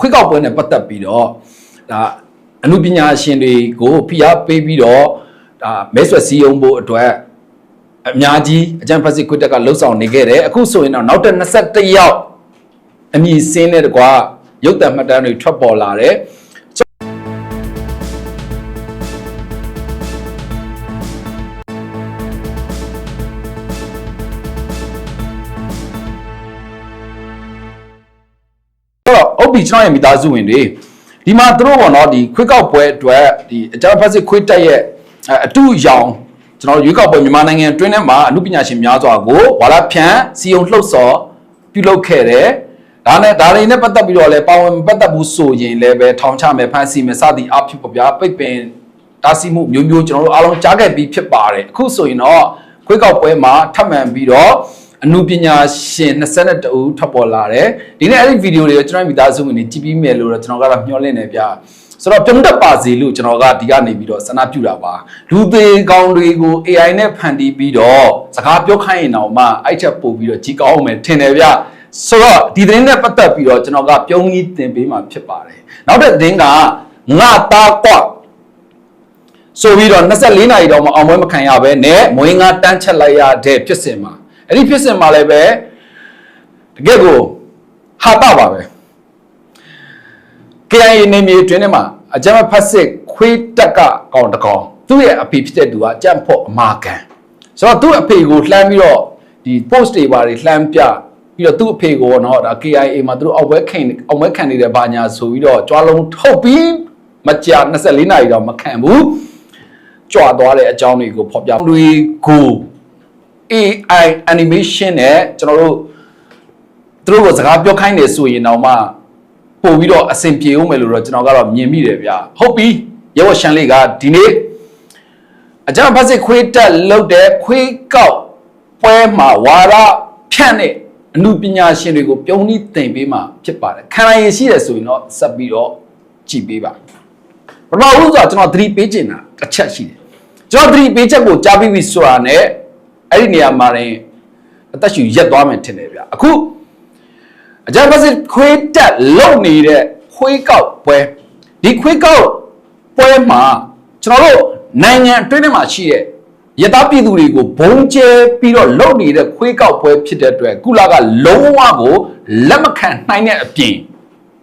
ခွေးကောက်ပွဲနဲ့ပတ်သက်ပြီးတော့ဒါအမှုပညာရှင်တွေကိုဖိအားပေးပြီးတော့ဒါမဲဆွယ်စည်းရုံးဖို့အတွက်အများကြီးအကြံဖက်စစ်ခွေးတက်ကလှုပ်ဆောင်နေခဲ့တယ်အခုဆိုရင်တော့နောက်ထပ်21ယောက်အမည်စင်းတဲ့တကွာရုပ်သံမှတ်တမ်းတွေထွက်ပေါ်လာတယ် အုပ်ပြီကျွန်တော်ရဲ့မိသားစုဝင်တွေဒီမှာသူတို့ပေါ့နော်ဒီခွေးကောက်ပွဲအတွက်ဒီအကြမ်းဖက်စစ်ခွေးတက်ရဲ့အဲအတူရောင်ကျွန်တော်ရွေးကောက်ပွဲမြန်မာနိုင်ငံအတွင်းထဲမှာအမှုပညာရှင်များစွာကိုဝါရဖြန့်စီယုံလှုပ်ဆော်ပြုလုပ်ခဲ့တယ်ဒါနဲ့ဒါတွေနဲ့ပတ်သက်ပြီးတော့လည်းပါဝင်မပတ်သက်ဘူးဆိုရင်လည်းပဲထောင်ချမယ်ဖမ်းဆီးမယ်စသည်အဖြစ်ပေါ့ဗျာပိတ်ပင်တားဆီးမှုမျိုးမျိုးကျွန်တော်တို့အားလုံးကြားခဲ့ပြီးဖြစ်ပါတယ်အခုဆိုရင်တော့ခွေးကောက်ပွဲမှာထပ်မံပြီးတော့ အမှုပညာရှင်22ဦးထပ်ပေါ်လာတယ်ဒီနေ့အဲ့ဒီဗီဒီယိုတွေကိုကျွန်တော်မိသားစုဝင်တွေကြည့်ပြီးမယ်လို့တော့ကျွန်တော်ကတော့မျှော်လင့်နေဗျာဆိုတော့ပြုံးတက်ပါစေလို့ကျွန်တော်ကဒီကနေပြီးတော့ဆန္ဒပြုတာပါလူသေးကောင်းတွေကို AI နဲ့ဖန်တီးပြီးတော့စကားပြောခိုင်းရင်တော့မှအဲ့ချက်ပို့ပြီးတော့ကြီးကောင်းအောင်မယ်ထင်တယ်ဗျဆိုတော့ဒီသတင်းနဲ့ပတ်သက်ပြီးတော့ကျွန်တော်ကပြုံးကြီးတင်ပေးမှာဖြစ်ပါတယ်နောက်တဲ့သတင်းကငါသားကွာဆိုပြီးတော့24နာရီတော့မအောင်ပွဲမခံရဘဲနဲ့မွေးငါတန်းချက်လိုက်ရတဲ့ဖြစ်စဉ်မှာ အဲ့ဒီဖြစ်စဉ်မှာလည်းပဲတကယ့်ကိုဟာတာပါပဲ KIA နေမြေတွင်ထဲမှာအကြမ်းဖက်စစ်ခွေးတက်ကကောင်တကောင်သူ့ရဲ့အဖေဖြစ်တဲ့သူကကြန့်ဖို့အမာကန်ဆိုတော့သူ့အဖေကိုလှမ်းပြီးတော့ဒီ post တွေပါတွေလှမ်းပြပြီးတော့သူ့အဖေကိုတော့ဒါ KIA မှာသူတို့အောက်ဝဲခံအောက်ဝဲခံနေတဲ့ဘာညာဆိုပြီးတော့ကြွားလုံးထုတ်ပြီးမကြာ24နာရီတော့မခံဘူးကြွသွားတဲ့အကြောင်းတွေကိုဖော်ပြတွေကို AI animation နဲ့ကျွန်တော်တို့သူတို့ကစကားပြောခိုင်းနေဆိုရင်တော့မှပို့ပြီးတော့အဆင်ပြေအောင်မယ်လို့တော့ကျွန်တော်ကတော့မြင်မိတယ်ဗျာဟုတ်ပြီရဲဝရှန်လေးကဒီနေ့အကြမ်းဖက်စစ်ခွေးတက်လုတ်တဲ့ခွေးကောက်ပွဲမှာဝါရဖြန့်တဲ့အမှုပညာရှင်တွေကိုပြုံးနှီးတင်ပေးမှဖြစ်ပါတယ်ခံနိုင်ရရှိတယ်ဆိုရင်တော့ဆက်ပြီးတော့ကြည်ပေးပါပထမဦးဆိုတော့ကျွန်တော်သတိပေးချင်တာတစ်ချက်ရှိတယ်ကျွန်တော်သတိပေးချက်ကိုကြားပြီးပြီဆိုတာနဲ့ အဲ့ဒီနေရာမှာရင်အသက်ရှူရက်သွားမယ်ထင်တယ်ဗျအခုအကြမ်းဖက်စစ်ခွေးတက်လုံနေတဲ့ခွေးကောက်ပွဲဒီခွေးကောက်ပွဲမှာကျွန်တော်တို့နိုင်ငံအတွင်းထဲမှာရှိတဲ့ရတပြည်သူတွေကိုဘုံကျဲပြီးတော့လုံနေတဲ့ခွေးကောက်ပွဲဖြစ်တဲ့အတွက်ကုလကလုံးဝကိုလက်မခံနိုင်တဲ့အပြင်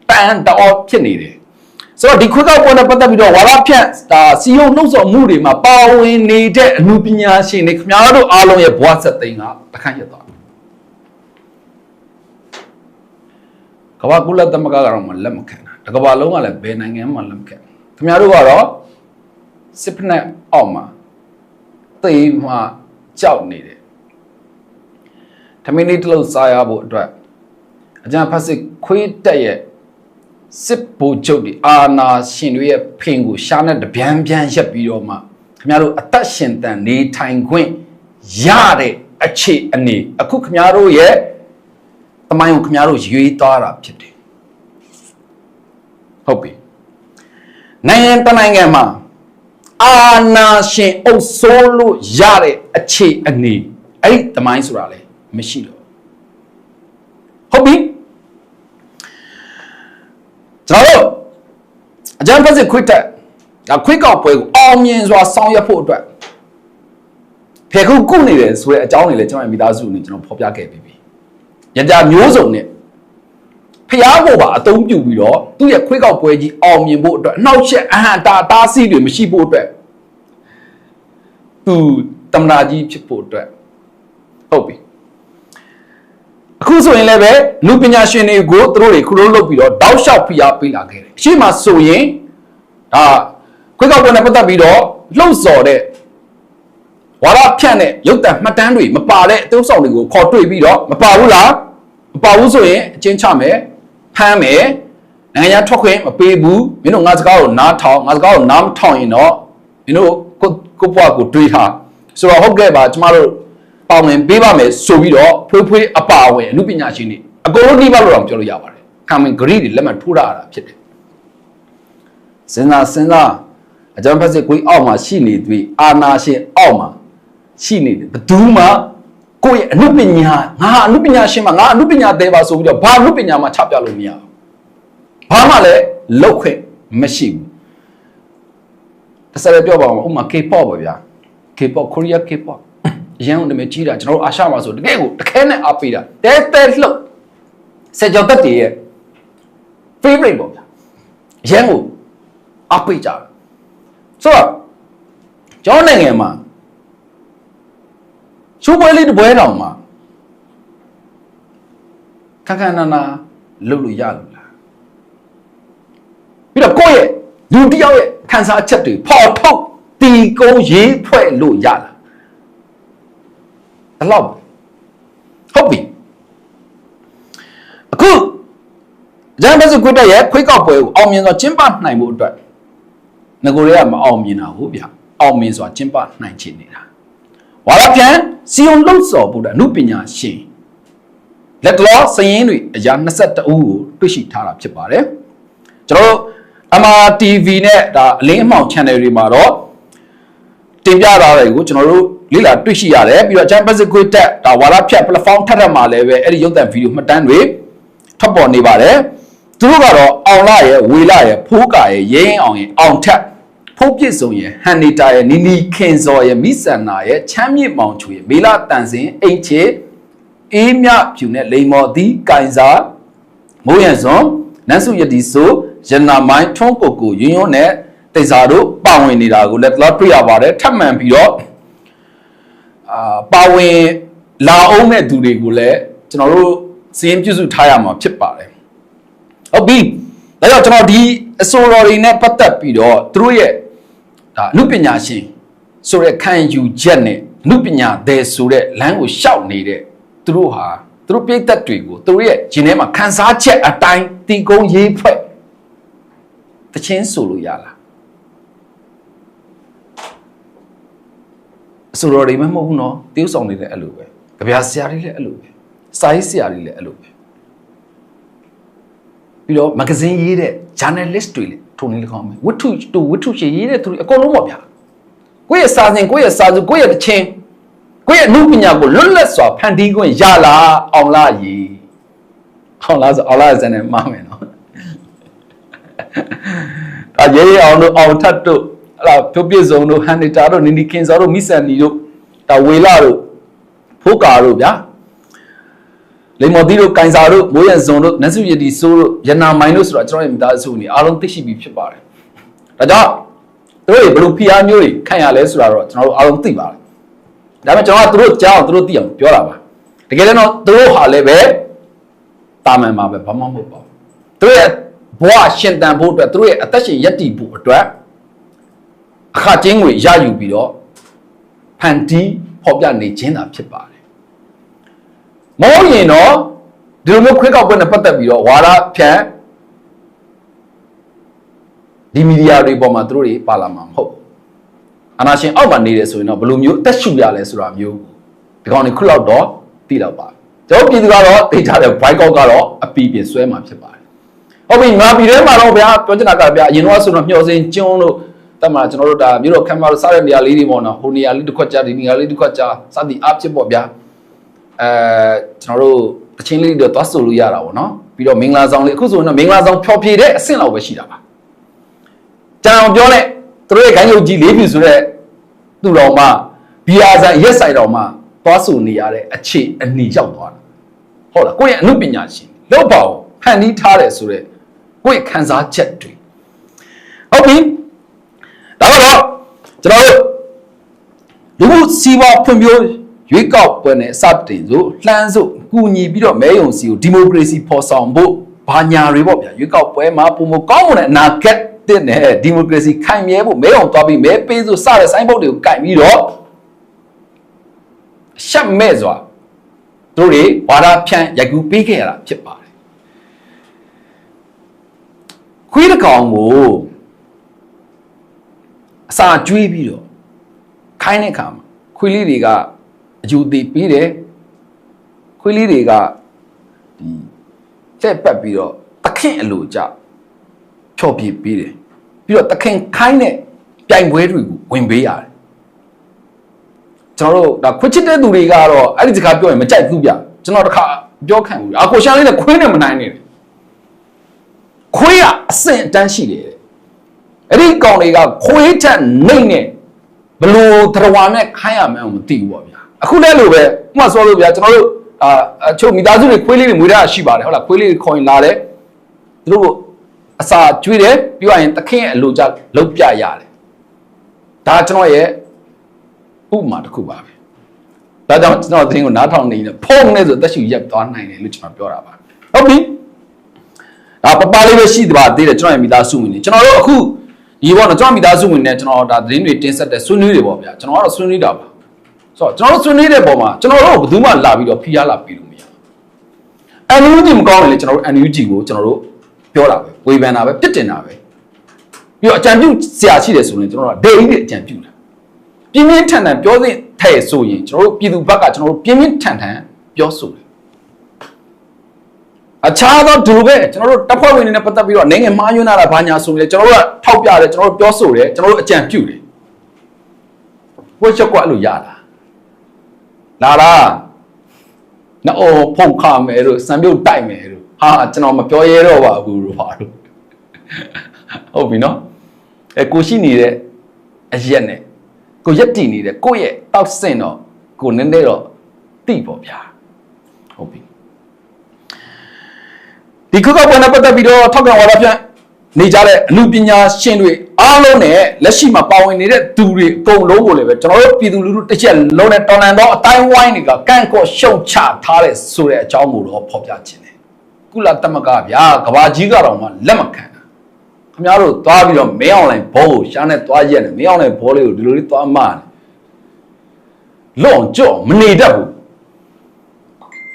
ပန်းတော်ဖြစ်နေတယ် ဆိုတော့ဒီခွေးကောက်ပွဲနဲ့ပတ်သက်ပြီးတော့ဝါရဖြန့်ဒါစီယုံနှုတ်ဆော်မှုတွေမှာပါဝင်နေတဲ့အမှုပညာရှင်တွေခင်ဗျားတို့အားလုံးရဲ့ဘဝဆက်သိမ်းကတခန့်ရက်သွားတယ်ကမ္ဘာကုလသမဂ္ဂကတော့မလက်မခံတာတကမ္ဘာလုံးကလည်းဘယ်နိုင်ငံမှလက်မခံဘူးခင်ဗျားတို့ကတော့စစ်ဖက်နဲ့အောက်မှာသိမ်းမှကြောက်နေတယ်ထမင်းလေးတစ်လုံးစားရဖို့အတွက်အကြံဖတ်စစ်ခွေးတက်ရဲ့ စစ်ဗိုလ်ချုပ်တွေအာနာရှင်တွေရဲ့ဖင်ကိုရှားနဲ့တပြန်ပြန်ရက်ပြီးတော့မှခင်ဗျားတို့အသက်ရှင်တန်နေထိုင်ခွင့်ရတဲ့အခြေအနေအခုခင်ဗျားတို့ရဲ့တမိုင်းကိုခင်ဗျားတို့ရွေးသွားတာဖြစ်တယ်ဟုတ်ပြီနိုင်ငံတနိုင်ငံမှာအာနာရှင်အုပ်စိုးလို့ရတဲ့အခြေအနေအဲ့ဒီတမိုင်းဆိုတာလေမရှိတော့ဘူးဟုတ်ပြီ ကျွန်တော်တို့အကြံဖက်စစ်ခွစ်တက်ဒါခွစ်ကောက်ပွဲကိုအောင်မြင်စွာဆောင်ရွက်ဖို့အတွက်ဖေခုကုနေတယ်ဆိုတဲ့အကြောင်းတွေလည်းကျွန်တော်ရဲ့မိသားစုနဲ့ကျွန်တော်ဖော်ပြခဲ့ပြီးပြီ။ရကြမျိုးစုံနဲ့ဖျားကိုပါအသုံးပြုပြီးတော့သူ့ရဲ့ခွေးကောက်ပွဲကြီးအောင်မြင်ဖို့အတွက်အနှောက်အယှက်အဟံတာတားဆီးတွေမရှိဖို့အတွက်သူတမနာကြီးဖြစ်ဖို့အတွက်ဟုတ်ပြီ အခုဆိုရင်လည်းပဲလူပညာရှင်တွေကိုသူတို့တွေခလုံးလုပ်ပြီးတော့တောက်လျှောက်ဖိအားပေးလာခဲ့တယ်။အရှိမဆိုရင်ဒါခွေးကောက်ပွဲနဲ့ပတ်သက်ပြီးတော့လှုပ်ဆော်တဲ့ဝါရဖြန့်တဲ့ရုပ်တံမှတ်တမ်းတွေမပါတဲ့အသုံးဆောင်တွေကိုခေါ်တွေ့ပြီးတော့မပါဘူးလားမပါဘူးဆိုရင်အချင်းချမယ်ဖမ်းမယ်နိုင်ငံခြားထွက်ခွင့်မပေးဘူးမင်းတို့ငါစကားကိုနားထောင်ငါစကားကိုနားမထောင်ရင်တော့မင်းတို့ကိုကိုဘွားကိုတွေးထားဆိုတော့ဟုတ်ကဲ့ပါကျမတို့ ပါဝင်ပေးပါမယ်ဆိုပြီးတော့ဖွေးဖွေးအပါအဝင်အမှုပညာရှင်တွေအကုန်လုံးနှိမလို့တော့ပြောလို့ရပါတယ်ခံဝင်ဂရိတွေလက်မှတ်ထိုးရတာဖြစ်တယ်စဉ်းစားစဉ်းစားအကြမ်းဖက်စစ်ကိုအောက်မှာရှိနေပြီအာနာရှင်အောက်မှာရှိနေတယ်ဘယ်သူမှကိုယ့်ရဲ့အမှုပညာငါအမှုပညာရှင်မှာငါအမှုပညာသေးပါဆိုပြီးတော့ဘာအမှုပညာမှချပြလို့မရဘူးဘာမှလည်းလောက်ခွင့်မရှိဘူးတစ်စက်ပြောပါအောင်ဥပမာ K-pop ပါဗျာ K-pop Korea K-pop ရန်ကုန်တည်းကြီးတာကျွန်တော်တို့အာရှမှာဆိုတကယ်ကိုတခဲနဲ့အားပေးတာတဲတဲလှုပ်စက်ကြောတက်တည်းရဲ့ favorite ပေါ့ဗျာရန်ကိုအားပေးကြတယ်ဆိုတော့ကျောင်းနိုင်ငံမှာချိုးပွဲလေးတစ်ပွဲတောင်မှာခက်ခက်နာနာလုပ်လို့ရလို့လားပြီးတော့ကိုယ့်ရဲ့လူတစ်ယောက်ရဲ့ခံစားချက်တွေပေါ်ထုတ်တီကုန်းရေးဖွဲ့လို့ရလား အဲ့လောက်ဟုတ်ပြီအခုဂျန်ဘတ်စကွတ်ရဲ့ခွေးကောက်ပွဲကိုအောင်မြင်စွာကျင်းပနိုင်မှုအတွက်ငကိုတွေကမအောင်မြင်တာဟုတ်ဗျအောင်မြင်စွာကျင်းပနိုင်ချင်နေတာဝါရပြန်စီယုံလှုပ်ဆော်ဖို့အတွက်အမှုပညာရှင်လက်တော်စရင်တွေအရာ22ဦးကိုတွေ့ရှိထားတာဖြစ်ပါတယ်ကျွန်တော်တို့ MRTV နဲ့ဒါအလင်းအမှောင် channel တွေမှာတော့တင်ပြထားတယ်ကိုကျွန်တော်တို့ လေ့လာတွေ့ရှိရတယ်ပြီးတော့ Champions League တက်ဒါဝါရဖြတ် platform ထပ်ထပ်မှာလည်းပဲအဲ့ဒီရုပ်သံဗီဒီယိုမှတ်တမ်းတွေထွက်ပေါ်နေပါတယ်သူတို့ကတော့အောင်လာရဲ့ဝေလာရဲ့ဖိုးကာရဲ့ရင်းအောင်ရဲ့အောင်ထက်ဖိုးပြည့်စုံရဲ့ဟန်နီတာရဲ့နီနီခင်စော်ရဲ့မိဆန္နာရဲ့ချမ်းမြေ့မောင်ချူရဲ့မေလာတန်စင်အိတ်ချေအေးမြဖြူနဲ့လိန်မော်သည်ကင်စာမိုးရံစွန်နန်းစုယတိဆိုရဏမိုင်းထွန်းကိုကိုယွန်းယွန်းနဲ့တိတ်စာတို့ပါဝင်နေတာကိုလည်းတော့တွေ့ရပါတယ်ထပ်မံပြီးတော့ အာပါဝင်လာအောင်တဲ့သူတွေကိုလည်းကျွန်တော်တို့စီးရင်ပြုစုထားရမှာဖြစ်ပါတယ်ဟုတ်ပြီဒါကြောင့်ကျွန်တော်ဒီအဆိုတော်တွေနဲ့ပတ်သက်ပြီးတော့သူတို့ရဲ့ဒါအမှုပညာရှင်ဆိုတဲ့ခံယူချက်နဲ့အမှုပညာတဲ့ဆိုတဲ့လမ်းကိုရှောက်နေတဲ့သူတို့ဟာသူတို့ပြိသက်တွေကိုသူတို့ရဲ့ဂျင်းထဲမှာခံစားချက်အတိုင်းတီကုန်းရေးဖွဲ့တချင်းဆိုလို့ရလား အဆိုတော်တွေမှမဟုတ်ဘူးနော်တိ ਉ ဆောင်နေလည်းအဲ့လိုပဲကြပြဆရာတွေလည်းအဲ့လိုပဲစာရေးဆရာတွေလည်းအဲ့လိုပဲပြီးတော့မဂဇင်းရေးတဲ့ journalist တွေလည်းထုံနေလကောင်းမယ်ဝတ္ထုတူဝတ္ထုရှည်ရေးတဲ့သူတွေအကုန်လုံးပေါ့ဗျာကိုယ့်ရဲ့စာစဉ်ကိုယ့်ရဲ့စာစုကိုယ့်ရဲ့တခြင်းကိုယ့်ရဲ့အမှုပညာကိုလွတ်လပ်စွာဖန်တီးခွင့်ရလားအောင်လားရည်အောင်လားဆိုအောင်လားဇန်နဲ့မှားမယ်နော်ဒါရေးရအောင်တို့အောင်ထတ်တို့အဲ့ ဒါဖြုတ်ပြည့်စုံတို့ဟန်နီတာတို့နီနီကင်ဇာတို့မိဆန်နီတို့ဒါဝေလာတို့ဖိုးကာတို့ဗျာလေမော်တီတို့ကင်စာတို့မိုးရံစုံတို့နတ်စုရည်တီဆိုးတို့ရနာမိုင်းတို့ဆိုတော့ကျွန်တော်ရဲ့မိသားစုနေအားလုံးသိရှိပြီးဖြစ်ပါတယ်ဒါကြောင့်တို့တွေဘလို့ဖီအားမျိုးတွေခံရလဲဆိုတာတော့ကျွန်တော်တို့အားလုံးသိပါတယ်ဒါပေမဲ့ကျွန်တော်ကတို့ကြားအောင်တို့သိအောင်ပြောတာပါတကယ်တော့တို့ဟာလည်းပဲတာမန်ပါပဲဘာမှမဟုတ်ပါဘူးတို့ရဲ့ဘဝရှင်တန်ဖို့အတွက်တို့ရဲ့အသက်ရှင်ရည်တည်ဖို့အတွက် အခကျင်းငွေရယူပြီးတော့ဖန်တီးဖော်ပြနေခြင်းသာဖြစ်ပါတယ်မဟုတ်ရင်တော့ဒီလိုမျိုးခွေးကောက်ပွဲနဲ့ပတ်သက်ပြီးတော့ဝါဒဖြန့်ဒီမီဒီယာတွေပေါ်မှာသူတို့တွေပါလာမှာမဟုတ်ဘူးအနာရှင်အောက်မှာနေတယ်ဆိုရင်တော့ဘယ်လိုမျိုးအသက်ရှူရလဲဆိုတာမျိုးဒီကောင်တွေခုလောက်တော့သိတော့ပါကျွန်တော်ပြည်သူကတော့သိကြတယ်ဘိုက်ကောက်ကတော့အပီပြင်ဆွဲမှာဖြစ်ပါတယ်ဟုတ်ပြီငါပြည်ထဲမှာတော့ဗျာပြောချင်တာကဗျာအရင်တော့ဆိုတော့မျှော်စင်ကျွန်းတို့ တတ်မှာကျွန်တော်တို့ဒါမြို့တော်ခမ်းမတို့စားတဲ့နေရာလေးတွေပေါ့နော်ဟိုနေရာလေးတစ်ခွက်ကြာဒီနေရာလေးတစ်ခွက်ကြာစသည်အဖြစ်ပေါ့ဗျာအဲကျွန်တော်တို့တချင်းလေးတွေတော့သွားဆိုလို့ရတာပေါ့နော်ပြီးတော့မင်္ဂလာဆောင်လေးအခုဆိုရင်တော့မင်္ဂလာဆောင်ဖျော်ဖြေတဲ့အဆင့်လောက်ပဲရှိတာပါကျွန်တော်ပြောတဲ့သူတို့ရဲ့ခိုင်းရုပ်ကြီးလေးပြီဆိုတော့သူတော်မှဘီယာဆိုင်ရက်ဆိုင်တော်မှသွားဆိုနေရတဲ့အခြေအနီရောက်သွားတာဟုတ်လားကိုယ့်ရဲ့အမှုပညာရှင်လောက်ပါအောင်ဖန်တီးထားတယ်ဆိုတော့ကိုယ့်ရဲ့ခံစားချက်တွေဟုတ်ပြီ ဒါကတော့ကျွန်တော်တို့လူမှုစီးပွားဖွံ့ဖြိုးရွေးကောက်ပွဲနဲ့စတင်ဆိုလှမ်းစို့ကူညီပြီးတော့မဲယုံစီကိုဒီမိုကရေစီဖော်ဆောင်ဖို့ဘာညာတွေပေါ့ဗျာရွေးကောက်ပွဲမှာပုံမကောင်းမွန်တဲ့အနာဂတ်တဲ့နဲ့ဒီမိုကရေစီခိုင်မြဲဖို့မဲယုံသွားပြီးမဲပေးဆိုစတဲ့ဆိုင်းဘုတ်တွေကိုကင်ပြီးတော့ရှက်မဲ့စွာတို့တွေဝါဒဖြန့်ရိုက်ကူးပေးခဲ့ရတာဖြစ်ပါတယ်ခွေးတစ်ကောင်ကို အစာကျွေးပြီးတော့ခိုင်းတဲ့ခါမှာခွေးလေးတွေကအယူသေးပြီးတယ်ခွေးလေးတွေကဒီချက်ပတ်ပြီးတော့တခင်အလိုကြဖြော်ပြပြီးတယ်ပြီးတော့တခင်ခိုင်းတဲ့ပြိုင်ပွဲတွေကိုဝင်ပေးရတယ်ကျွန်တော်တို့ဒါခွချစ်တဲ့သူတွေကတော့အဲ့ဒီစကားပြောရင်မကြိုက်ဘူးဗျကျွန်တော်တခါပြောခံဘူးအာကိုရှာလေးနဲ့ခွေးနဲ့မနိုင်နေတယ်ခွေးကအဆင့်အတန်းရှိတယ်တဲ့ အဲ့ဒီကောင်တွေကခွေးထက်နှိမ့်နဲ့ဘလို့တရဝါနဲ့ခိုင်းရမှန်းမသိဘူးပေါ့ဗျာအခုလည်းလို့ပဲဥပမာဆိုလို့ဗျာကျွန်တော်တို့အာအချို့မိသားစုတွေခွေးလေးတွေမွေးထားတာရှိပါတယ်ဟုတ်လားခွေးလေးတွေခေါ်ရင်လာတယ်သူတို့အစာကျွေးတယ်ပြီးတော့ရင်တခင်ရဲ့အလိုကြလုတ်ပြရတယ်ဒါကျွန်တော်ရဲ့ဥပမာတစ်ခုပါပဲဒါကြောင့်ကျွန်တော်သင်ကိုနားထောင်နေတယ်ဖုန်းနဲ့ဆိုတက်ရှိရက်သွားနိုင်တယ်လို့ကျွန်တော်ပြောတာပါဟုတ်ပြီဒါပပလေးပဲရှိပါသေးတယ်ကျွန်တော်ရဲ့မိသားစုဝင်တွေကျွန်တော်တို့အခု ဒီဘောနော်ကျွန်တော်မိသားစုဝင်နဲ့ကျွန်တော်ဒါသတင်းတွေတင်ဆက်တဲ့ဆွေးနွေးတွေပေါ့ဗျာကျွန်တော်ကတော့ဆွေးနွေးတာပါဆိုတော့ကျွန်တော်တို့ဆွေးနွေးတဲ့ပုံမှာကျွန်တော်တို့ဘယ်သူမှလာပြီးတော့ဖိအားလာပြီးလို့မရဘူး NUG မကောင်းရင်လေကျွန်တော်တို့ NUG ကိုကျွန်တော်တို့ပြောတာပဲဝေဖန်တာပဲပြစ်တင်တာပဲပြီးတော့အကြံပြုဆရာရှိတယ်ဆိုရင်ကျွန်တော်တို့ဒေအိအကြံပြုတာပြင်းပြင်းထန်ထန်ပြောသင့်တဲ့ဆိုရင်ကျွန်တော်တို့ပြည်သူဘက်ကကျွန်တော်တို့ပြင်းပြင်းထန်ထန်ပြောဆိုတယ် အခြားသောဒူပဲကျွန်တော်တို့တပ်ဖွဲ့ဝင်တွေနဲ့ပတ်သက်ပြီးတော့နိုင်ငံမှားယွင်းလာတာဘာညာဆိုရင်လေကျွန်တော်တို့ကထောက်ပြတယ်ကျွန်တော်တို့ပြောဆိုတယ်ကျွန်တော်တို့အကြံပြုတယ်ဝှက်ချက်ကွက်အဲ့လိုရတာလာလားနော်ဖုန်ခါမယ်တို့စံပြုတ်တိုက်မယ်တို့ဟာကျွန်တော်မပြောရဲတော့ပါဘူးလို့ပါတို့ဟုတ်ပြီနော်အဲကိုရှိနေတဲ့အရက်နဲ့ကိုရက်တည်နေတဲ့ကိုရဲ့တောက်စင်တော့ကိုနည်းနည်းတော့တိပေါ့ဗျာဟုတ်ပြီ ဒီခုကပွဲနဲ့ပတ်သက်ပြီးတော့ထောက်ကံဝါဒပြန်နေကြတဲ့အမှုပညာရှင်တွေအားလုံးနဲ့လက်ရှိမှာပါဝင်နေတဲ့သူတွေအကုန်လုံးကိုလည်းပဲကျွန်တော်တို့ပြည်သူလူထုတစ်ချက်လုံးနဲ့တော်လန်သောအတိုင်းဝိုင်းတွေကကန့်ကော့ရှုံချထားတဲ့ဆိုတဲ့အကြောင်းကိုတော့ဖော်ပြခြင်းတယ်ကုလသမဂ္ဂဗျာကဘာကြီးကတော့မှလက်မခံတာခင်ဗျားတို့သွားပြီးတော့မင်းအောင်လိုင်းဘောကိုရှားနဲ့သွားရက်နဲ့မင်းအောင်လိုင်းဘောလေးကိုဒီလိုလေးသွားမတယ်လွန်ကြော့မနေတတ်ဘူး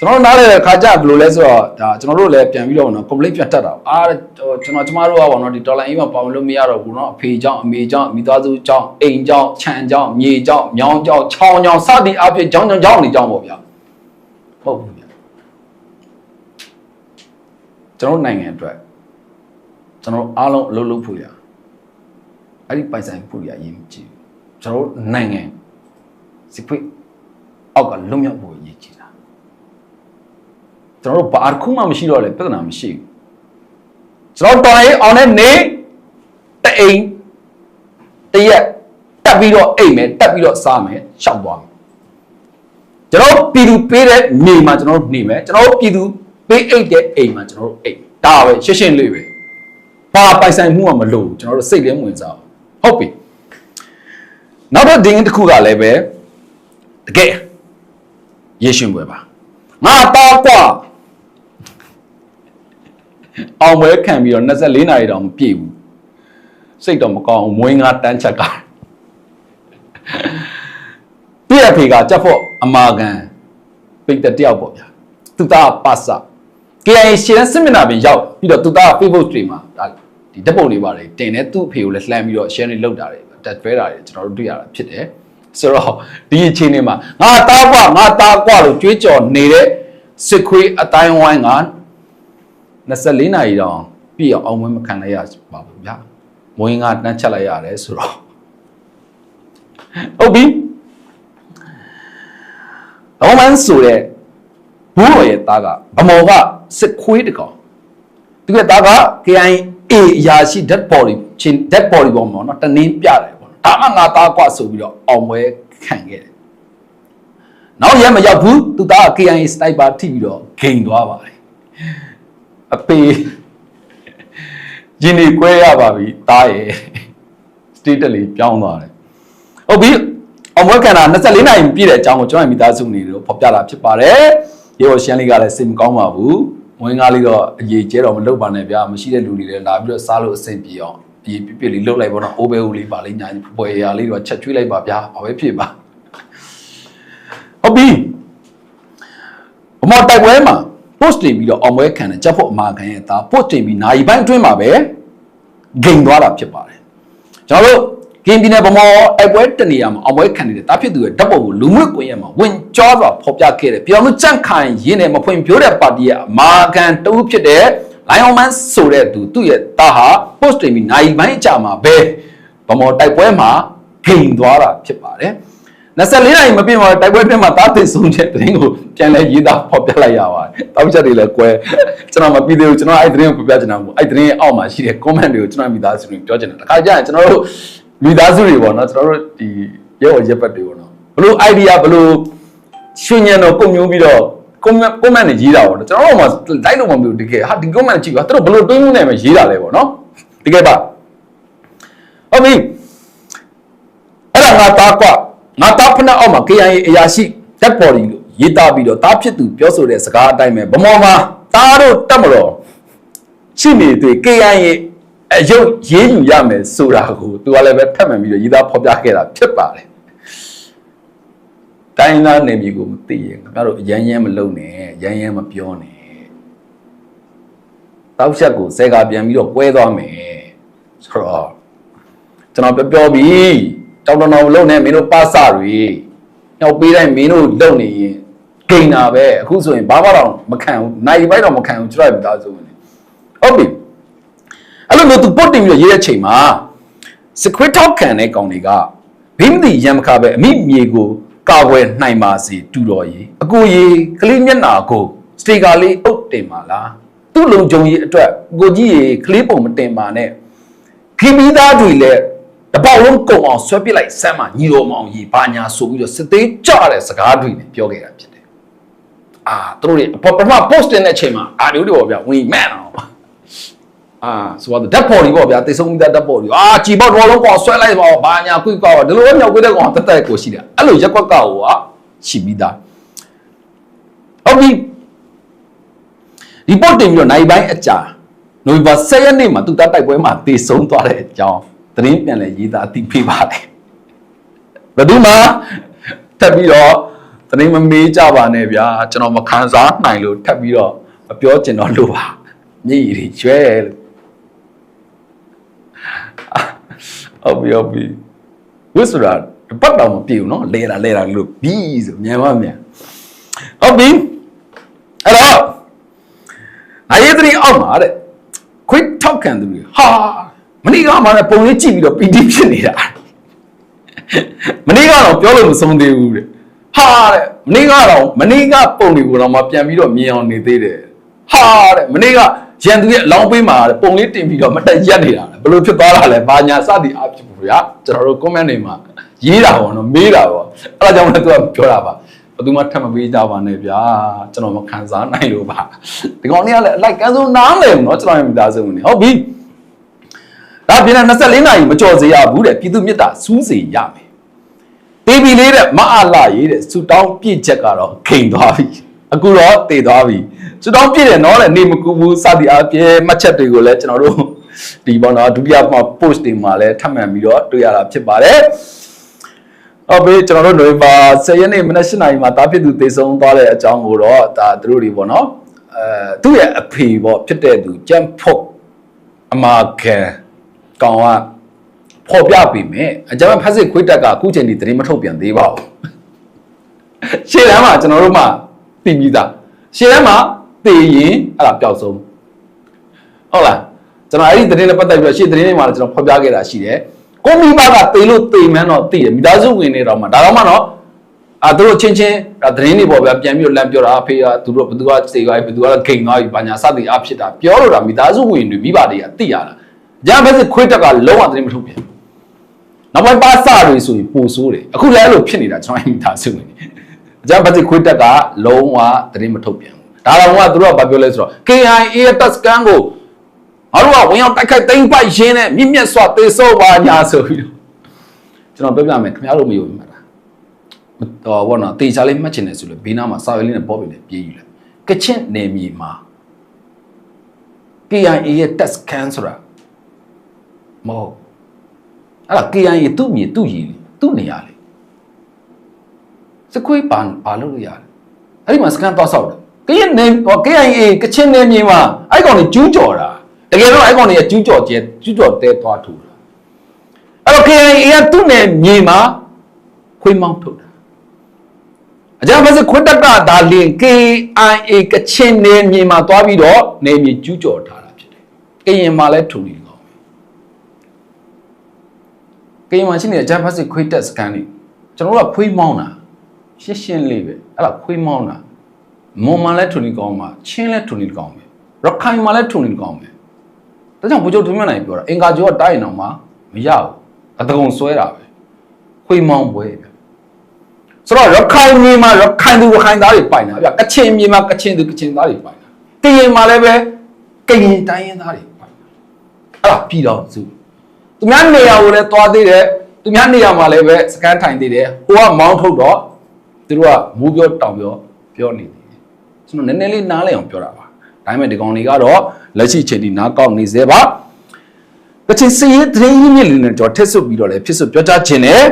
ကျွန်တော်နားလေခါကြဘယ်လိုလဲဆိုတော့ဒါကျွန်တော်တို့လည်းပြန်ပြီးတော့နော် complaint ပြန်တက်တာအာကျွန်တော်ကျမတို့ကပေါ့နော်ဒီ dollar အိမ်မှာပါဝင်လို့မရတော့ဘူးနော်အဖေကြောင့်အမေကြောင့်မိသားစုကြောင့်အိမ်ကြောင့်ခြံကြောင့်မြေကြောင့်မြောင်းကြောင့်ချောင်းကြောင့်စသည်အဖြစ်ကြောင်းကြောင်းကြောင်းနေကြောင်းပေါ့ဗျာဟုတ်ဘူးဗျာကျွန်တော်နိုင်ငံအတွက်ကျွန်တော်အားလုံးအလုပ်လုပ်ဖို့ရအဲ့ဒီပိုင်ဆိုင်ဖို့ရအရေးကြီးကျွန်တော်နိုင်ငံစစ်ခွေးအောက်ကလွတ်မြောက်ဖို့အရေးကြီး ကျွန်တော်တို့ဘာတစ်ခုမှမရှိတော့လေပြဿနာမရှိဘူးကျွန်တော်တော်ရေးအောင်တဲ့နေတအိမ်တရက်တက်ပြီးတော့အိမ်မယ်တက်ပြီးတော့စားမယ်ရှောက်သွားမယ်ကျွန်တော်ပြည်သူပေးတဲ့နေမှာကျွန်တော်နေမယ်ကျွန်တော်ပြည်သူပေးအိတ်တဲ့အိမ်မှာကျွန်တော်အိမ်ဒါပဲရှင်းရှင်းလေးပဲဘာပိုင်ဆိုင်မှုကမလို့ကျွန်တော်တို့စိတ်လည်းဝင်စားဟုတ်ပြီနောက်တော့ဒီငင်းတစ်ခုကလည်းပဲတကယ်ရေရှင်ပွဲပါငါတော့ကွာ အောင်ပွဲခံပြီးတော့24နာရီတောင်မပြည့်ဘူးစိတ်တော့မကောင်းဘူးမွေးငါတန်းချက်ကပြည့်အဖေကကြက်ဖို့အမာကန်ပိတ်တဲ့တယောက်ပေါ့ဗျာသူသားပါစ KIA ရှင်းစစ်မျက်နှာပြင်ရောက်ပြီးတော့သူသား Facebook တွေမှာဒါဒီဓာတ်ပုံတွေပါတယ်တင်နေသူ့အဖေကိုလည်းလှမ်းပြီးတော့ share တွေလုပ်တာတွေတက်တွဲတာတွေကျွန်တော်တို့တွေ့ရတာဖြစ်တယ်ဆိုတော့ဒီအချိန်လေးမှာငါတားကွာငါတားကွာလို့ကြွေးကြော်နေတဲ့စစ်ခွေးအတိုင်းဝိုင်းက 24နာရီတောင်ပြည့်အောင်အောင်မမခံလိုက်ရပါဘူးဗျာမွေးငါတန်းချက်လိုက်ရတယ်ဆိုတော့ဟုတ်ပြီတော့မန်ဆိုတဲ့ဘိုးတော်ရဲ့သားကဗမော်ကစစ်ခွေးတကောင်သူရဲ့သားက KIA အရာရှိ dead body ချင်း dead body ပေါ်မှာနော်တနင်းပြတယ်ပေါ့ဒါမှငါသားကွဆိုပြီးတော့အောင်ပွဲခံခဲ့တယ်နောက်ရဲမရောက်ဘူးသူသားက KIA sniper ထိပြီးတော့ဂိမ်သွားပါတယ် အပေဂျင်းနေကွဲရပါပြီတားရဲ့ state လေးပြောင်းသွားတယ်ဟုတ်ပြီအောင်ပွဲကန်တာ24နိုင်ပြည့်တဲ့အကြောင်းကိုကျွန်တော်မိသားစုနေလို့ဖော်ပြတာဖြစ်ပါတယ်ရေဘော်ရှမ်းလေးကလည်းစိတ်မကောင်းပါဘူးမွေးငါးလေးတော့အရေးကျဲတော့မလုပ်ပါနဲ့ဗျာမရှိတဲ့လူတွေလည်းလာပြီးတော့စားလို့အဆင်ပြေအောင်အရေးပြပြလေးလုပ်လိုက်ပါတော့အိုးဘဲဦးလေးပါလေးညာပွဲရလေးတော့ချက်ကျွေးလိုက်ပါဗျာဘာပဲဖြစ်ပါဟုတ်ပြီဘမော်တိုက်ပွဲမှာ post တင်ပြီးတော့အောင်ပွဲခံတဲ့ချက်ဖို့အမာခံရဲ့သား post တင်ပြီးနိုင်ပိုင်းအတွင်းမှာပဲဂိမ်သွားတာဖြစ်ပါတယ်ကျွန်တော်တို့ကင်းပြည်နယ်ဗမော်တိုက်ပွဲတနေရာမှာအောင်ပွဲခံနေတဲ့တားဖြစ်သူရဲ့ဓာတ်ပုံကိုလူမှုကွန်ရက်မှာဝင်ကြောစွာဖော်ပြခဲ့တယ်ပြောင်းလို့ကြန့်ခိုင်ရင်းနဲ့မဖွင့်ပြိုးတဲ့ပါတီရဲ့အမာခံတဦးဖြစ်တဲ့လိုင်အောင်မန်းဆိုတဲ့သူသူ့ရဲ့သားဟာ post တင်ပြီးနိုင်ပိုင်းအကြမှာပဲဗမော်တိုက်ပွဲမှာဂိမ်သွားတာဖြစ်ပါတယ် 24နာရီမပြည့်မှာတိုက်ပွဲအတွင်းမှာတားသိဆုံးချက်သတင်းကိုပြန်လဲရေးသားဖော်ပြလိုက်ရပါတယ်။တောက်ချက်တွေလည်းကွဲကျွန်တော်မပြီးသေးဘူးကျွန်တော်အဲ့သတင်းကိုဖော်ပြချင်တာမဟုတ်အဲ့သတင်းရဲ့အောက်မှာရှိတဲ့ comment တွေကိုကျွန်တော်မိသားစုတွေပြောချင်တယ်။တခါကျရင်ကျွန်တော်တို့မိသားစုတွေပေါ့နော်ကျွန်တော်တို့ဒီရဲဘော်ရက်ပတ်တွေပေါ့နော်ဘလို့ idea ဘလို့ရှင်ညံတော့ပုံမျိုးပြီးတော့ comment comment တွေရေးတာပေါ့နော်ကျွန်တော်တို့မှလိုက်လို့မမျိုးတကယ်ဟာဒီ comment ကြည့်ပါသူတို့ဘလို့တွင်းမှုနဲ့မှရေးတာလဲပေါ့နော်တကယ်ပါဟုတ်ပြီအဲ့ဒါငါသားကွ ငါသားဖက်နှက်အောက်မှာ KIA အရာရှိတက်ပေါ်ဒီလို့ရေးသားပြီးတော့သားဖြစ်သူပြောဆိုတဲ့စကားအတိုင်းပဲဗမော်မှာသားတို့တက်မတော်ရှိနေသေး KIA အယုတ်ရေးယူရမယ်ဆိုတာကိုသူကလည်းပဲထပ်မှန်ပြီးတော့ရေးသားဖော်ပြခဲ့တာဖြစ်ပါတယ်တိုင်းသားနေမျိုးကိုမသိရင်ခင်ဗျားတို့ရမ်းရမ်းမလုပ်နဲ့ရမ်းရမ်းမပြောနဲ့တောက်ချက်ကိုဆဲကပြန်ပြီးတော့ကွဲသွားမယ်ဆိုတော့ကျွန်တော်ပြောပြောပြီး တောက်တော်တော်လုံနေမင်းတို့ပါစတွေညှောက်ပေးတိုင်းမင်းတို့လုံနေရင်ဂိန်တာပဲအခုဆိုရင်ဘာမှတော့မခံဘူးနိုင်ပိုက်တော့မခံဘူးကျွန်တော်ပြသားစုဝင်ဟုတ်ပြီအဲ့လိုမျိုးသူပုတ်တင်ပြီးတော့ရေးတဲ့ချိန်မှာ secret talk ခံတဲ့ကောင်တွေကဘိမတိရံမခါပဲအမိမြေကိုကာကွယ်နိုင်ပါစေတူတော်ကြီးအကိုကြီးကလေးမျက်နာကိုစတေကာလေးအုပ်တင်ပါလားသူ့လုံကြုံကြီးအတွက်ကိုကြီးရေကလေးပုံမတင်ပါနဲ့ခင်မီးသားတွေလည်း တပေါက်လုံးကုံအောင်ဆွဲပစ်လိုက်ဆမ်းမညီတော်မအောင်ကြီးဘာညာဆိုပြီးတော့စစ်သေးကြတဲ့စကားတွေနဲ့ပြောခဲ့တာဖြစ်တယ်အာသူတို့တွေပထမ post တင်တဲ့အချိန်မှာအာဒီလိုပေါ့ဗျာဝင်မန်အောင်အာဆိုတော့ဓာတ်ပေါ်ကြီးပေါ့ဗျာတိတ်ဆုံးပြီးသားဓာတ်ပေါ်ကြီးအာကြည်ပေါက်တော်လုံးကောင်ဆွဲလိုက်ပါဘာညာကွိကောဒီလိုပဲမြောက်ကွေးတဲ့ကောင်တက်တက်ကိုရှိတယ်အဲ့လိုရက်ကွက်ကောကရှိပြီးသားဟုတ်ပြီ report တင်ပြီးတော့နိုင်ပိုင်းအကြာနိုဝင်ဘာ10ရက်နေ့မှာသူတပ်တိုက်ပွဲမှာတည်ဆုံးသွားတဲ့အကြောင်း သတင်းပြန်လည်ရေးသားအသိပေးပါတယ်ဘယ်သူမှထပ်ပြီးတော့သတင်းမမေးကြပါနဲ့ဗျာကျွန်တော်မခံစားနိုင်လို့ထပ်ပြီးတော့မပြောကျင်တော့လို့ပါမျက်ရည်တွေကျွဲလို့ဟုတ်ပြီဟုတ်ပြီဝစ်ဆိုတာတပတ်တော့မပြေဘူးနော်လဲတာလဲတာလို့ပြီးဆိုမြန်ပါမြန်ဟုတ်ပြီအဲ့တော့အရေးတရီအောက်မှာတဲ့ quick talk ခံသူတွေဟာ မနေ့ကမှလည်းပုံလေးကြည့်ပြီးတော့ PD ဖြစ်နေတာမနေ့ကတော့ပြောလို့မဆုံးသေးဘူးတဲ့ဟာတဲ့မနေ့ကတော့မနေ့ကပုံတွေကိုတော့မှပြန်ပြီးတော့မြင်အောင်နေသေးတယ်ဟာတဲ့မနေ့ကရန်သူရဲ့အလောင်းပေးမှာတဲ့ပုံလေးတင်ပြီးတော့မတက်ရက်နေတာဘယ်လိုဖြစ်သွားတာလဲဘာညာစသည်အဖြစ်ဗျာကျွန်တော်တို့ comment တွေမှာရေးတာပေါ့နော်မေးတာပေါ့အဲ့ဒါကြောင့်လည်းသူကပြောတာပါဘယ်သူမှထပ်မပေးကြပါနဲ့ဗျာကျွန်တော်မခံစားနိုင်လို့ပါဒီကောင်လေးကလည်းအလိုက်ကန်းဆုံးနားလဲဘူးเนาะကျွန်တော်ရဲ့မိသားစုဝင်နေဟုတ်ပြီ ဒါပြင်တဲ့24နာရီမကြော်စေရဘူးတဲ့ပြည်သူမြတ်တာစူးစေရမယ်တေးပြီလေးတဲ့မအားလာရေးတဲ့ဆူတောင်းပြည့်ချက်ကတော့ခိန်သွားပြီအခုတော့တည်သွားပြီဆူတောင်းပြည့်တယ်နော်တဲ့နေမကူဘူးစသည်အပြဲမှတ်ချက်တွေကိုလည်းကျွန်တော်တို့ဒီပေါ့နော်ဒုတိယမှာ post တွေမှာလည်းထပ်မံပြီးတော့တွေ့ရတာဖြစ်ပါတယ်ဟုတ်ပြီကျွန်တော်တို့နိုဝင်ဘာ10ရက်နေ့မနက်7:00နာရီမှာတားဖြစ်သူသေဆုံးသွားတဲ့အကြောင်းကိုတော့ဒါသူတို့တွေပေါ့နော်အဲသူ့ရဲ့အဖေပေါ့ဖြစ်တဲ့သူကျမ်ဖို့အမာကန် ကောင်ကဖော်ပြပေးမယ်အကြမ်းဖက်စစ်ခွေးတက်ကအခုချိန်ထိသတင်းမထုတ်ပြန်သေးပါဘူးရှေ့တန်းမှာကျွန်တော်တို့မှသိပြီးသားရှေ့တန်းမှာသိရင်အဲ့ဒါပျောက်ဆုံးဟုတ်လားကျွန်တော်အဲ့ဒီသတင်းနဲ့ပတ်သက်ပြီးတော့ရှေ့သတင်းတွေမှာလည်းကျွန်တော်ဖော်ပြခဲ့တာရှိတယ်ကိုမိဘကသိလို့သိမှန်းတော့သိတယ်မိသားစုဝင်နေတော့မှဒါတော့မှတော့အာသူတို့ချင်းချင်းဒါသတင်းတွေပေါ်ဗျာပြန်ပြီးတော့လမ်းပြောတာအဖေကသူတို့ဘသူကစေသွားပြီဘသူကတော့ဂိမ်သွားပြီဘာညာစသည်အဖြစ်တာပြောလို့တာမိသားစုဝင်တွေမိဘတွေကသိရတာ ဂျမ်ဘက်စစ်ခွေးတက်ကလုံးဝသတင်းမထုတ်ပြန်နောက်ပိုင်းပါစတွေဆိုရင်ပိုဆိုးတယ်အခုလည်းအဲ့လိုဖြစ်နေတာကျွန်တော်မိသားစုဝင်တွေဂျမ်ဘက်စစ်ခွေးတက်ကလုံးဝသတင်းမထုတ်ပြန်ဘူးဒါတော့ကသူတို့ကဘာပြောလဲဆိုတော့ KIA ရဲ့တပ်စကန်ကိုငါတို့ကဝင်ရောက်တိုက်ခိုက်သိမ်းပိုက်ရင်းနဲ့မြင့်မြတ်စွာသေဆုံးပါညာဆိုပြီးတော့ကျွန်တော်ပြောပြမယ်ခင်ဗျားတို့မယုံဘူးမလားတော့ဘောနော်တေချာလေးမှတ်ချင်တယ်ဆိုလို့ဘေးနားမှာစာရွက်လေးနဲ့ပေါ်ပြီးလေပြေးယူလိုက်ကချင်နယ်မြေမှာ KIA ရဲ့တက်စကန်ဆိုတာ မဟုတ်အဲ့ဒါ KIA သူ့မြေသူ့ရည်လေသူ့နေရာလေစကွေးပန်ပါလို့ရတယ်အဲ့ဒီမှာစကန်တော့ဆောက်တယ်ကရင်နေ KIA ကချင်နယ်မြေမှာအဲ့ကောင်ကြီးကျူးကျော်တာတကယ်တော့အဲ့ကောင်တွေကကျူးကျော်ကျဲကျူးကျော်တဲသွားထူတာအဲ့တော့ KIA ကသူ့နယ်မြေမှာခွေးမောင်းထုတ်တာအကြမ်းဖက်စစ်ခွတ်တက်ကဒါလင် KIA ကချင်နယ်မြေမှာသွားပြီးတော့နယ်မြေကျူးကျော်ထားတာဖြစ်တယ်ကရင်မှာလည်းထူနေတယ် ကောင်ကရင်မှာရှိနေတဲ့အကြမ်းဖက်စစ်ခွေးတက်စကန်တွေကျွန်တော်တို့ကခွေးမောင်းတာရှင်းရှင်းလေးပဲအဲ့ဒါခွေးမောင်းတာမွန်မှလည်းထုံနေကောင်းမှာချင်းလည်းထုံနေကောင်းပဲရခိုင်မှလည်းထုံနေကောင်းပဲဒါကြောင့်ဘုချုပ်ထုံမြတ်နိုင်ပြောတာအင်္ဂါကျော်ကတိုင်းအောင်မှာမရဘူးအတကုံဆွဲတာပဲခွေးမောင်းပွဲပဲဆိုတော့ရခိုင်မြေမှာရခိုင်သူရခိုင်သားတွေပိုင်တာဗျကချင်မြေမှာကချင်သူကချင်သားတွေပိုင်တာကရင်မှာလည်းပဲကရင်တိုင်းရင်းသားတွေပိုင်တာအဲ့ဒါပြည်တော်စု သူများနေရာကိုလည်းသွားသေးတယ်သူများနေရာမှာလည်းပဲစကန်ထိုင်သေးတယ်ဟိုကမောင်းထုတ်တော့သူတို့ကမူးပြောတောင်ပြောပြောနေတယ်ကျွန်တော်နည်းနည်းလေးနားလည်အောင်ပြောတာပါဒါပေမဲ့ဒီကောင်တွေကတော့လက်ရှိချိန်ဒီနားကောက်နေသေးပါကချင်စည်ရေးသတင်းရင်းမြစ်လေးနဲ့ကျွန်တော်ထက်ဆွပြီးတော့လည်းဖြစ်ဆွပြောကြားခြင်းနဲ့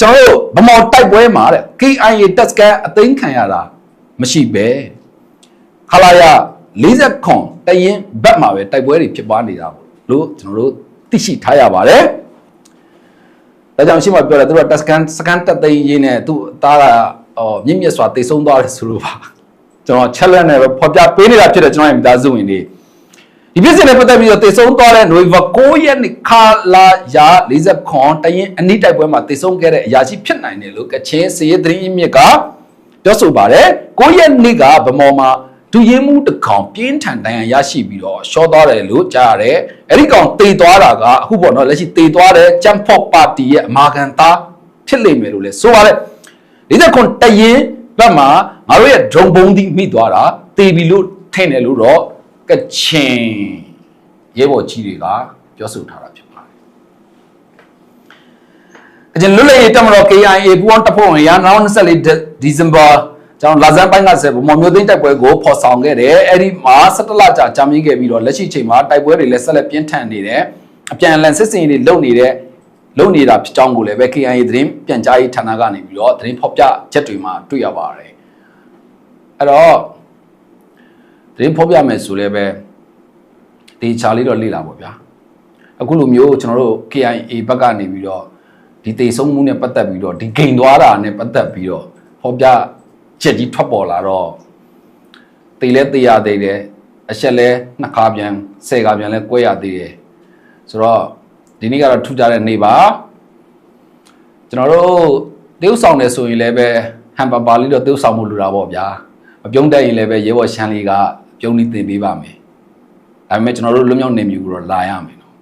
ကျွန်တော်တို့ဗမော်တိုက်ပွဲမှာတဲ့ KIA တက်စကန်အသိမ်းခံရတာမရှိပဲခလာရ40ခွန်တရင်ဘက်မှာပဲတိုက်ပွဲတွေဖြစ်ပွားနေတာပေါ့ လို့ကျွန်တော်တို့သိရှိထားရပါတယ်ဒါကြောင့်ရှိမှပြောတယ်သူတို့တက်စကန်စကန်တက်သိမ်းရေးနဲ့သူ့အသားကဟောမြင့်မြတ်စွာတိတ်ဆုံးသွားတယ်ဆိုလို့ပါကျွန်တော် challenge နဲ့ပဲဖော်ပြပေးနေတာဖြစ်တယ်ကျွန်တော်ရဲ့မိသားစုဝင်တွေဒီပြစ်စင်နဲ့ပတ်သက်ပြီးတော့တိတ်ဆုံးသွားတဲ့ November 9ရက်နေ့ခါလာရာ40ခွန်တရင်အနိတိုက်ပွဲမှာတိတ်ဆုံးခဲ့တဲ့အရာရှိဖြစ်နိုင်တယ်လို့ကချင်စည်ရေးသတင်းအမြစ်ကပြောဆိုပါတယ်9ရက်နေ့ကဗမော်မှာ ဒူရင်မှုတစ်ကောင်ပြင်းထန်တန်ရရရှိပြီးတော့ရှော့သွားတယ်လို့ကြားရတယ်အဲ့ဒီကောင်တေသွားတာကအခုပေါ့နော်လက်ရှိတေသွားတဲ့ဂျမ်ဖော့ပါတီရဲ့အမာခံသားဖြစ်လိမ့်မယ်လို့လဲဆိုပါတယ်40ခွန်တရင်ဘက်မှာငါတို့ရဲ့ drone ဘုံဒီမိသွားတာတေပြီလို့ထင်တယ်လို့တော့ကချင်ရဲဘော်ကြီးတွေကပြောဆိုထားတာဖြစ်ပါတယ်အကျဉ်လွတ်လပ်ရေးတက်မတော် KIA ပူးပေါင်းတပ်ဖွဲ့ဝင်ရာနောက်24ဒီဇင်ဘာ ကျွန်တော်လာဇန်ပိုင်းကဆက်ဗမော်မျိုးသိန်းတိုက်ပွဲကိုဖော်ဆောင်ခဲ့တယ်အဲ့ဒီမှာ17လကြာကြာမြင့်ခဲ့ပြီးတော့လက်ရှိချိန်မှာတိုက်ပွဲတွေလည်းဆက်လက်ပြင်းထန်နေတယ်အပြန်အလှန်စစ်စင်ရေးတွေလုပ်နေတဲ့လုပ်နေတာဖြစ်ကြောင်းကိုလည်းပဲ KIA သတင်းပြန်ကြားရေးဌာနကနေပြီးတော့သတင်းဖော်ပြချက်တွေမှာတွေ့ရပါတယ်အဲ့တော့သတင်းဖော်ပြမယ်ဆိုလည်းပဲဒီချာလေးတော့လေ့လာပါဗျာအခုလိုမျိုးကျွန်တော်တို့ KIA ဘက်ကနေပြီးတော့ဒီတေဆုံးမှုနဲ့ပတ်သက်ပြီးတော့ဒီဂိမ်သွားတာနဲ့ပတ်သက်ပြီးတော့ဖော်ပြ ချက်ကြီးထွက်ပေါ်လာတော့တေလဲတေရသေးတယ်အချက်လဲနှစ်ခါပြန်ဆယ်ခါပြန်လဲကွဲရသေးတယ်ဆိုတော့ဒီနေ့ကတော့ထူးခြားတဲ့နေ့ပါကျွန်တော်တို့တေးဥဆောင်တယ်ဆိုရင်လည်းပဲဟန်ပါပါလေးတော့တေးဥဆောင်မှုလိုတာပေါ့ဗျာမပြုံးတတ်ရင်လည်းပဲရဲဘော်ရှမ်းလေးကပြုံးနေတင်ပေးပါမယ်ဒါပေမဲ့ကျွန်တော်တို့လွတ်မြောက်နေမျိုးကိုတော့လာရမယ်နော်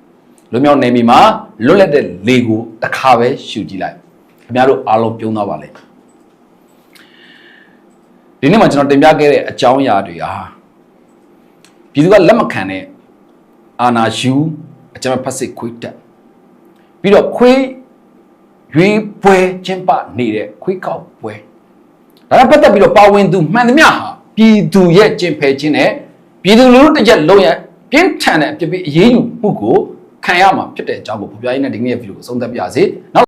လွတ်မြောက်နေပြီမှာလွတ်လပ်တဲ့လေကိုတစ်ခါပဲရှူကြည့်လိုက်ခင်ဗျားတို့အားလုံးပြုံးသွားပါလိမ့်မယ် ဒီနေ့မှာကျွန်တော်တင်ပြခဲ့တဲ့အကြောင်းအရာတွေဟာပြည်သူကလက်မခံတဲ့အာနာယူအကြမ်းဖက်စစ်ခွေးတက်ပြီးတော့ခွေးရွေးပွဲကျင်းပနေတဲ့ခွေးကောက်ပွဲဒါနဲ့ပတ်သက်ပြီးတော့ပါဝင်သူမှန်သမျှဟာပြည်သူရဲ့ကျင့်ဖယ်ခြင်းနဲ့ပြည်သူလူထုတစ်ချက်လုံးရဲ့ပြင်းထန်တဲ့အပြစ်ပေးအရေးယူမှုကိုခံရမှာဖြစ်တဲ့အကြောင်းကိုဖော်ပြရင်းနဲ့ဒီနေ့ရဲ့ဗီဒီယိုကိုဆုံးသက်ပြစေနောက်